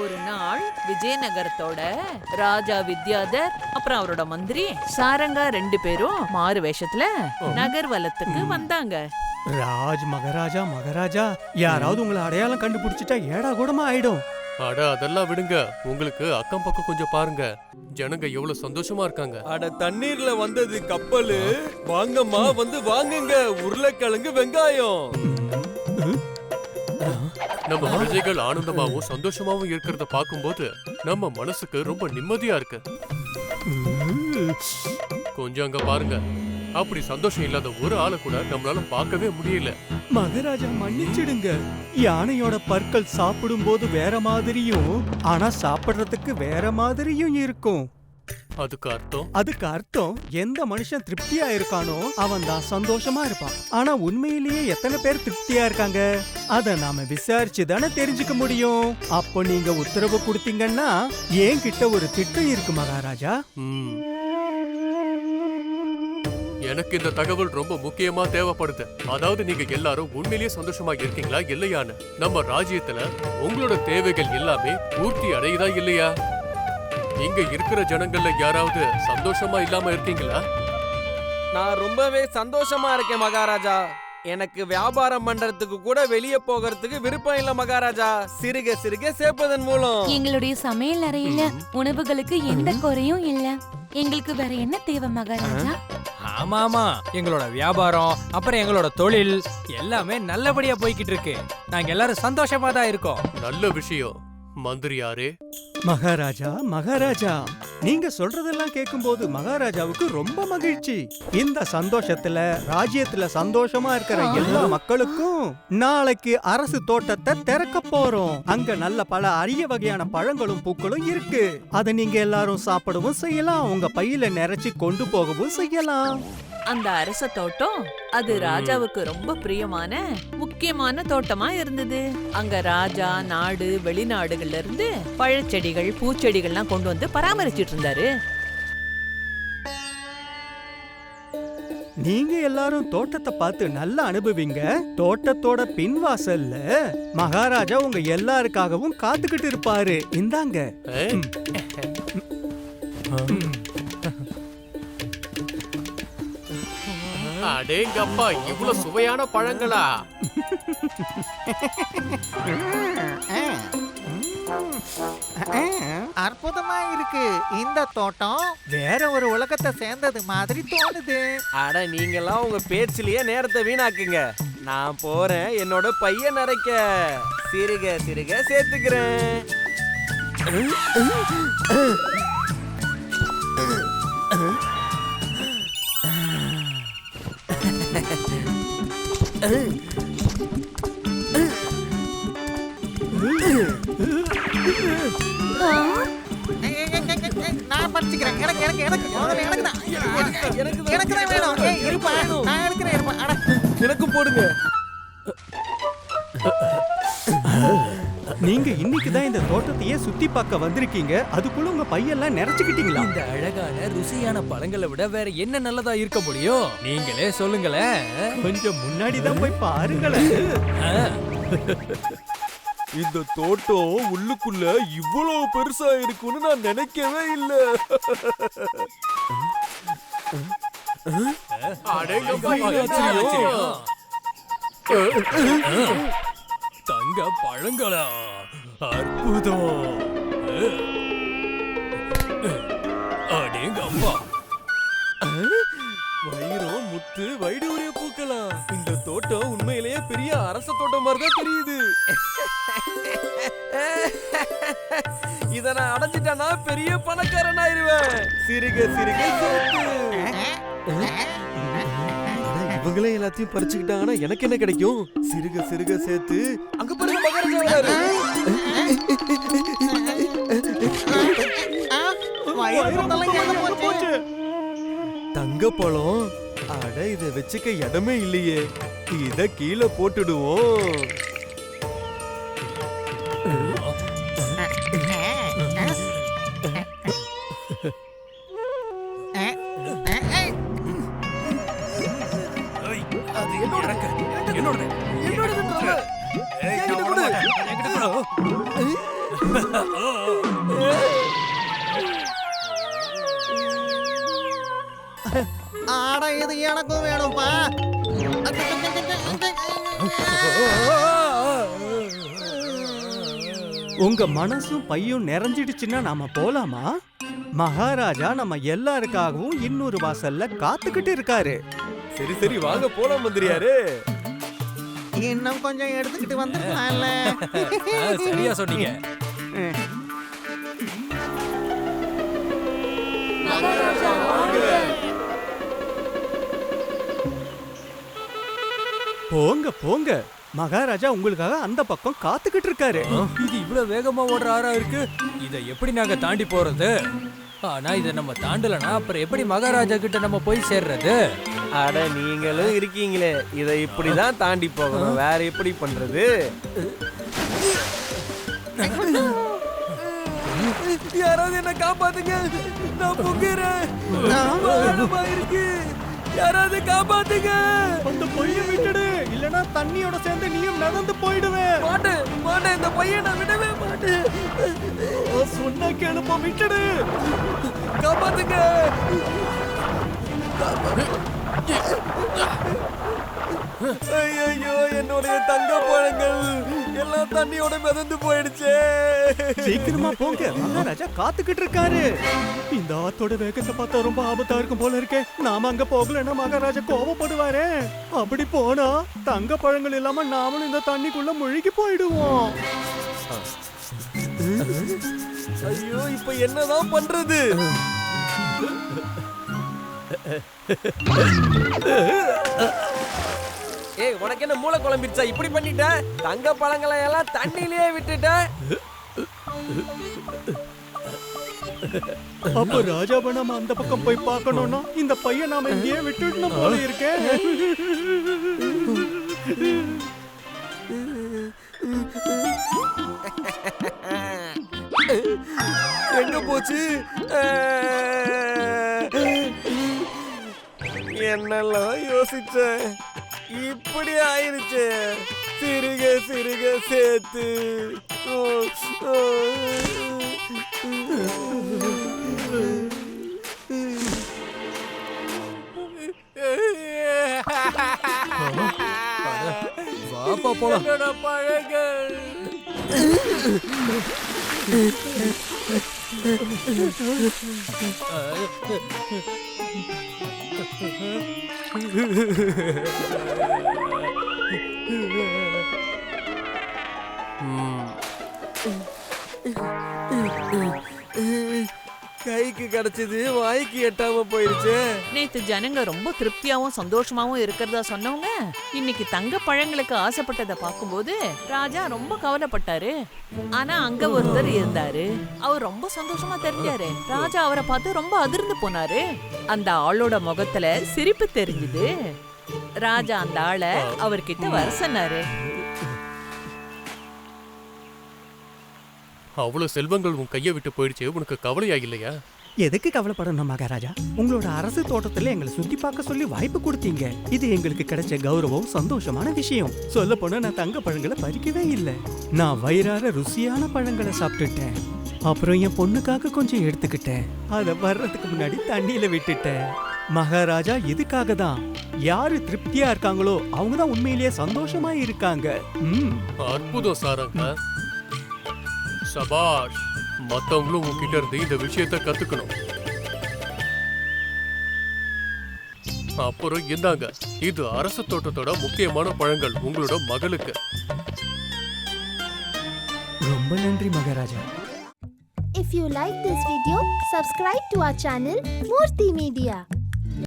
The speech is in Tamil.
ஒரு நாள் விஜயநகரத்தோட ராஜா வித்யாதர் அப்புறம் அவரோட மந்திரி சாரங்கா ரெண்டு பேரும் மாறு வேஷத்துல நகர்வலத்துக்கு வந்தாங்க. ராஜ் மகாராஜா மகாராஜா யாராவது உங்களை அடையாளம் கண்டுபிடிச்சிட்டா ஏடா கூடமா ஆயிடும். அட அதெல்லாம் விடுங்க. உங்களுக்கு அக்கம் பக்கம் கொஞ்சம் பாருங்க. ஜனங்க எவ்வளவு சந்தோஷமா இருக்காங்க. அட தண்ணீர்ல வந்தது கப்பலு. வாங்கம்மா வந்து வாங்குங்க. உருளைக்கிழங்கு வெங்காயம். நம்ம பிரஜைகள் ஆனந்தமாவும் சந்தோஷமாவும் இருக்கிறத பார்க்கும்போது நம்ம மனசுக்கு ரொம்ப நிம்மதியா இருக்கு. கொஞ்சம் அங்க பாருங்க. அப்படி சந்தோஷம் இல்லாத ஒரு ஆளை கூட நம்மளால பார்க்கவே முடியல. மகாராஜா மன்னிச்சிடுங்க. யானையோட பற்கள் சாப்பிடும் போது வேற மாதிரியும் ஆனா சாப்பிடுறதுக்கு வேற மாதிரியும் இருக்கும். அதுக்கு அர்த்தம்? அதுக்கு அர்த்தம் எந்த மனுஷன் திருப்தியா இருக்கானோ அவன் தான் சந்தோஷமா இருப்பான். ஆனா உண்மையிலேயே எத்தனை பேர் திருப்தியா இருக்காங்க? அத நாம விசாரிச்சு தானே தெரிஞ்சுக்க முடியும். அப்போ நீங்க உத்தரவு கொடுத்தீங்கன்னா என்கிட்ட ஒரு திட்டம் இருக்கு மகாராஜா. எனக்கு இந்த தகவல் ரொம்ப முக்கியமா தேவைப்படுது. அதாவது நீங்க எல்லாரும் உண்மையிலேயே சந்தோஷமா இருக்கீங்களா இல்லையான்னு. நம்ம ராஜ்யத்துல உங்களோட தேவைகள் எல்லாமே பூர்த்தி அடையுதா இல்லையா? இங்க இருக்கிற ஜனங்கள்ல யாராவது சந்தோஷமா இல்லாம இருக்கீங்களா? நான் ரொம்பவே சந்தோஷமா இருக்கேன் மகாராஜா. எனக்கு வியாபாரம் பண்றதுக்கு கூட வெளியே போகிறதுக்கு விருப்பம் இல்ல மகாராஜா. சிறுக சிறுக சேர்ப்பதன் மூலம். எங்களுடைய சமையல் அறையில உணவுகளுக்கு எந்த குறையும் இல்ல. எங்களுக்கு வேற என்ன தேவை மகாராஜா? ஆமா ஆமா எங்களோட வியாபாரம் அப்புறம் எங்களோட தொழில் எல்லாமே நல்லபடியா போய்கிட்டு இருக்கு. நாங்க எல்லாரும் சந்தோஷமா தான் இருக்கோம். நல்ல விஷயம். மந்திரியாரே மகாராஜா மகாராஜா. நீங்க சொல்றதெல்லாம் கேட்கும்போது மகாராஜாவுக்கு ரொம்ப மகிழ்ச்சி. இந்த சந்தோஷத்துல ராஜ்யத்துல சந்தோஷமா இருக்கிற எல்லா மக்களுக்கும் நாளைக்கு அரசு தோட்டத்தை திறக்க போறோம். அங்க நல்ல பல அரிய வகையான பழங்களும் பூக்களும் இருக்கு. அதை நீங்க எல்லாரும் சாப்பிடவும் செய்யலாம். உங்க பையில நிறைச்சி கொண்டு போகவும் செய்யலாம். அந்த அரச தோட்டம் அது ராஜாவுக்கு ரொம்ப பிரியமான முக்கியமான தோட்டமா இருந்தது. அங்க ராஜா நாடு வெளிநாடுகள்ல இருந்து பழச்செடிகள் பூச்செடிகள்லாம் கொண்டு வந்து பராமரிச்சிட்டு இருந்தாரு நீங்க எல்லாரும் தோட்டத்தை பார்த்து நல்லா அனுபவிங்க. தோட்டத்தோட பின்வாசல்ல மகாராஜா உங்க எல்லாருக்காகவும் காத்துக்கிட்டு இருப்பாரு. இந்தாங்க. அடேங்கப்பா இவ்வளவு சுவையான பழங்களா? அற்புதமா இருக்கு. இந்த தோட்டம் வேற ஒரு உலகத்தை சேர்ந்தது மாதிரி தோணுது. அட நீங்கெல்லாம் உங்க பேச்சிலேயே நேரத்தை வீணாக்குங்க. நான் போறேன் என்னோட பையன் நிறைக்க சிறுக சிறுக சேர்த்துக்கிறேன். நான் படிச்சுக்கிறேன். எனக்கு எனக்கு எனக்கு. முதல்ல எனக்கு தான். எனக்கு- தான் வேணும். ஏய் இருப்பா. நான் எடுக்கிறேன் இருப்பா. அட. எனக்கும் போடுங்க. நீங்க இன்னைக்கு தான் இந்த தோட்டத்தையே சுத்தி பார்க்க வந்திருக்கீங்க. அதுக்குள்ள உங்க பையெல்லாம் நிறைச்சுக்கிட்டீங்களா இந்த அழகான ருசியான பழங்களை விட வேற என்ன நல்லதா இருக்க முடியும்? நீங்களே சொல்லுங்களேன். கொஞ்சம் முன்னாடி தான் போய் பாருங்களேன். இந்த தோட்டம் உள்ளுக்குள்ள இவ்வளவு பெருசா இருக்கும்னு நான் நினைக்கவே இல்ல. தங்க பழங்களா? அற்புதம். அடேங்கப்பா வைரம் முத்து வைடூரிய பூக்கலாம் இந்த தோட்டம் உண்மையிலேயே பெரிய அரச தோட்டம் மாதிரி தான் தெரியுது. இத நான் அடைஞ்சிட்டேன்னா பெரிய பணக்காரன் ஆயிருவேன் சிறுக சிறுக இவங்களே எல்லாத்தையும் பறிச்சுக்கிட்டாங்கன்னா எனக்கு என்ன கிடைக்கும்? சிறுக சிறுக சேர்த்து அங்க பாருங்க மகாராஜா தங்க பழம் அட இத வச்சுக்க இடமே இல்லையே. இத கீழே போட்டுடுவோம். அது என்னோட என்னோட ஆட இது? எனக்கும் வேணும்பா உங்க மனசும் பையும் நிறைஞ்சிடுச்சுன்னா நாம போலாமா? மகாராஜா நம்ம எல்லாருக்காகவும் இன்னொரு வாசல்ல காத்துக்கிட்டு இருக்காரு. சரி சரி வாங்க போலாம் மந்திரியாரு. இன்னும் கொஞ்சம் எடுத்துக்கிட்டு வந்துருக்கலாம்ல சரியா சொன்னீங்க. போங்க போங்க. மகாராஜா உங்களுக்காக அந்த பக்கம் காத்துக்கிட்டு இருக்காரு. இது இவ்வளவு வேகமா ஓடுற ஆறா இருக்கு? இத எப்படி நாங்க தாண்டி போறது? ஆனா இத நம்ம தாண்டலனா அப்புறம் எப்படி மகாராஜா கிட்ட நம்ம போய் சேர்றது? அட நீங்களும் இருக்கீங்களே. இதை இப்படிதான் தாண்டி போகணும். வேற எப்படி பண்றது? யாராவது என்ன காப்பாத்துங்க. நான் பொங்குறேன். இருக்கு. யாராவது காப்பாத்துங்க அந்த பையன் விட்டுடு இல்லனா தண்ணியோட சேர்ந்து நீயும் நடந்து போயிடுவே மாட்டேன் மாட்டேன் இந்த பையன் விடவே மாட்டேன் சொன்ன கேளுப்பா விட்டுடு. காப்பாத்துங்க. ஐயோ என்னுடைய தங்க பழங்கள். எல்லாம் தண்ணியோட மிதந்து போயிடுச்சே. சீக்கிரமா போங்க. மகாராஜா காத்துக்கிட்டு இருக்காரு. இந்த ஆத்தோட வேகத்தை பார்த்தா ரொம்ப ஆபத்தா இருக்கும் போல இருக்கே. நாம அங்க போகலன்னா மகாராஜா கோபப்படுவாரே அப்படி போனா தங்க பழங்கள் இல்லாம நாமளும் இந்த தண்ணிக்குள்ள முழுகி போயிடுவோம். ஐயோ இப்ப என்னதான் பண்றது? ஏய் உனக்கு என்ன மூளை குழம்பிருச்சா இப்படி பண்ணிட்ட? தங்க பழங்களை எல்லாம் தண்ணியிலேயே விட்டுட்ட? அப்ப ராஜாவை நாம அந்த பக்கம் போய் பார்க்கணும்னா இந்த பையன் நாம இங்கேயே விட்டுடணும் போல இருக்கேன் எங்க போச்சு? என்னெல்லாம் யோசிச்ச இப்படி ஆயிருச்சு. சிறுக சிறுக சேர்த்து. வாப்பா போலாம். என்னோட பழங்கள். 음, கைக்கு கிடைச்சது வாய்க்கு எட்டாம போயிருச்சு. நேத்து ஜனங்க ரொம்ப திருப்தியாவும் சந்தோஷமாவும் இருக்கிறதா சொன்னவங்க இன்னைக்கு தங்க பழங்களுக்கு ஆசைப்பட்டதை பார்க்கும்போது ராஜா ரொம்ப கவலைப்பட்டாரு. ஆனா அங்க ஒருத்தர் இருந்தாரு. அவர் ரொம்ப சந்தோஷமா தெரிஞ்சாரு. ராஜா அவரை பார்த்து ரொம்ப அதிர்ந்து போனாரு. அந்த ஆளோட முகத்துல சிரிப்பு தெரிஞ்சுது. ராஜா அந்த ஆளை அவர்கிட்ட வர சொன்னாரு. அவ்வளவு செல்வங்கள் உன் கையை விட்டு போயிடுச்சு உனக்கு கவலையா இல்லையா? எதுக்கு கவலைப்படணும் மகாராஜா? உங்களோட அரசு தோட்டத்துல எங்களை சுத்தி பார்க்க சொல்லி வாய்ப்பு கொடுத்தீங்க. இது எங்களுக்கு கிடைச்ச கௌரவம் சந்தோஷமான விஷயம். சொல்ல போனா நான் தங்க பழங்களை பறிக்கவே இல்லை. நான் வயிறார ருசியான பழங்களை சாப்பிட்டுட்டேன். அப்புறம் என் பொண்ணுக்காக கொஞ்சம் எடுத்துக்கிட்டேன். அதை வர்றதுக்கு முன்னாடி தண்ணியில விட்டுட்டேன். மகாராஜா இதுக்காக தான். யாரு திருப்தியா இருக்காங்களோ அவங்க தான் உண்மையிலேயே சந்தோஷமா இருக்காங்க. ம். அற்புதம் சாரங்க சபாஷ் மத்தவங்களும் உன்கிட்ட இருந்து இந்த விஷயத்த கத்துக்கணும். அப்புறம் இந்தாங்க இது அரசு தோட்டத்தோட முக்கியமான பழங்கள் உங்களோட மகளுக்கு. ரொம்ப நன்றி Maharaja. If you like this video, subscribe to our channel Murthy Media.